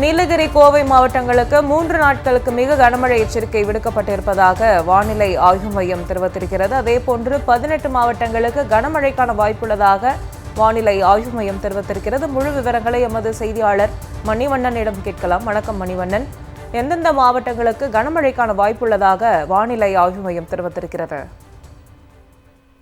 நீலகிரி கோவை மாவட்டங்களுக்கு மூன்று நாட்களுக்கு மிக கனமழை எச்சரிக்கை விடுக்கப்பட்டிருப்பதாக வானிலை ஆய்வு மையம் தெரிவித்திருக்கிறது. அதேபோன்று பதினெட்டு மாவட்டங்களுக்கு கனமழைக்கான வாய்ப்புள்ளதாக வானிலை ஆய்வு மையம் தெரிவித்திருக்கிறது. முழு விவரங்களை எமது செய்தியாளர் மணிவண்ணனிடம் கேட்கலாம். வணக்கம் மணிவண்ணன். எந்தெந்த மாவட்டங்களுக்கு கனமழைக்கான வாய்ப்புள்ளதாக வானிலை ஆய்வு மையம் தெரிவித்திருக்கிறது?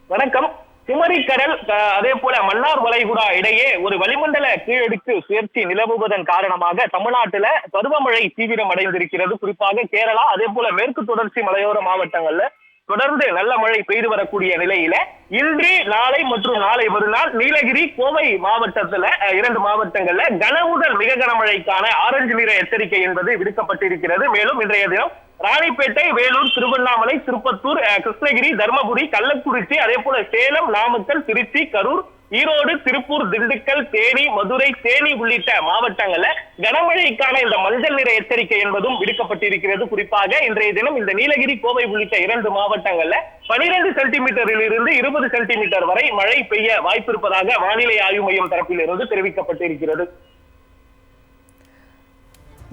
வணக்கம். குமரிக்கடல் அதே போல மன்னார் வளைகுடா இடையே ஒரு வளிமண்டல கீழடுக்கு சுழற்சி நிலவுவதன் காரணமாக தமிழ்நாட்டுல பருவமழை தீவிரம் அடைந்திருக்கிறது. குறிப்பாக கேரளா அதே போல மேற்கு தொடர்ச்சி மலையோர மாவட்டங்கள்ல தொடர்ந்து நல்ல மழை பெய்து வரக்கூடிய நிலையில இன்று நாளை மற்றும் நாளை மறுநாள் நீலகிரி கோவை மாவட்டத்துல இரண்டு மாவட்டங்கள்ல கன முதல் மிக கனமழைக்கான ஆரஞ்சு நிற எச்சரிக்கை என்பது விடுக்கப்பட்டிருக்கிறது. மேலும் இன்றைய தினம் ராணிப்பேட்டை வேலூர் திருவண்ணாமலை திருப்பத்தூர் கிருஷ்ணகிரி தர்மபுரி கள்ளக்குறிச்சி அதே போல சேலம் நாமக்கல் திருச்சி கரூர் ஈரோடு திருப்பூர் திண்டுக்கல் தேனி மதுரை தேனி உள்ளிட்ட மாவட்டங்கள்ல கனமழைக்கான இந்த மஞ்சள் நிற எச்சரிக்கை என்பதும் விடுக்கப்பட்டிருக்கிறது. குறிப்பாக இன்றைய தினம் இந்த நீலகிரி கோவை உள்ளிட்ட இரண்டு மாவட்டங்கள்ல பனிரெண்டு சென்டிமீட்டரில் இருந்து இருபது சென்டிமீட்டர் வரை மழை பெய்ய வாய்ப்பிருப்பதாக வானிலை ஆய்வு மையம் தரப்பிலிருந்து தெரிவிக்கப்பட்டிருக்கிறது.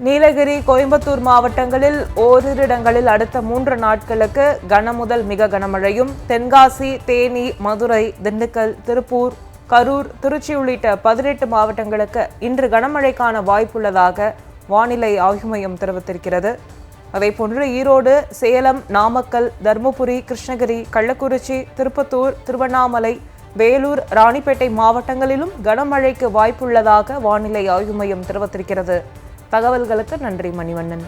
நீலகிரி கோயம்புத்தூர் மாவட்டங்களில் ஓரிரு இடங்களில் அடுத்த மூன்று நாட்களுக்கு கனமுதல் மிக கனமழையும் தென்காசி தேனி மதுரை திண்டுக்கல் திருப்பூர் கரூர் திருச்சி உள்ளிட்ட பதினெட்டு மாவட்டங்களுக்கு இன்று கனமழைக்கான வாய்ப்புள்ளதாக வானிலை ஆய்வு மையம் தெரிவித்திருக்கிறது. அதேபோன்று ஈரோடு சேலம் நாமக்கல் தருமபுரி கிருஷ்ணகிரி கள்ளக்குறிச்சி திருப்பத்தூர் திருவண்ணாமலை வேலூர் ராணிப்பேட்டை மாவட்டங்களிலும் கனமழைக்கு வாய்ப்புள்ளதாக வானிலை ஆய்வு மையம் தெரிவித்திருக்கிறது. தகவல்களுக்கு நன்றி மணிவண்ணன்.